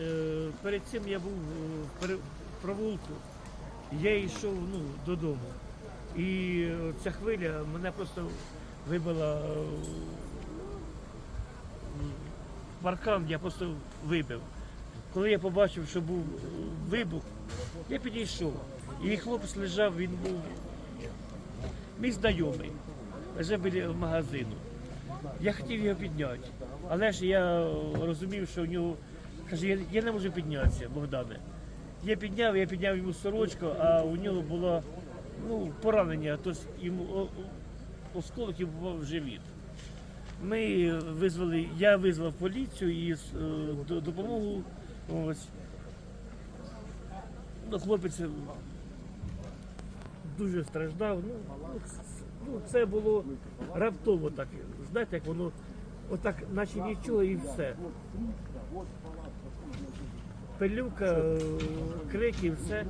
Е, Перед цим я був е, в провулку, я йшов ну, додому. І е, ця хвиля мене просто вибила е, в паркан, я просто вибив. Коли я побачив, що був е, вибух, я підійшов. І хлопець лежав, він був мій знайомий, лежав біля магазину. Я хотів його підняти, але ж я е, розумів, що в нього каже, я, я не можу піднятися, Богдане. Я підняв, я підняв йому сорочку, а у нього було ну, поранення, тобто йому осколок йому попав в живіт. Ми визвали, я визвав поліцію і е, допомогу. Ось. Ну, хлопець дуже страждав. Ну, ну, ну, це було раптово так. Знаєте, як воно отак, наче нічого і все. Пилюка, е, крики, все.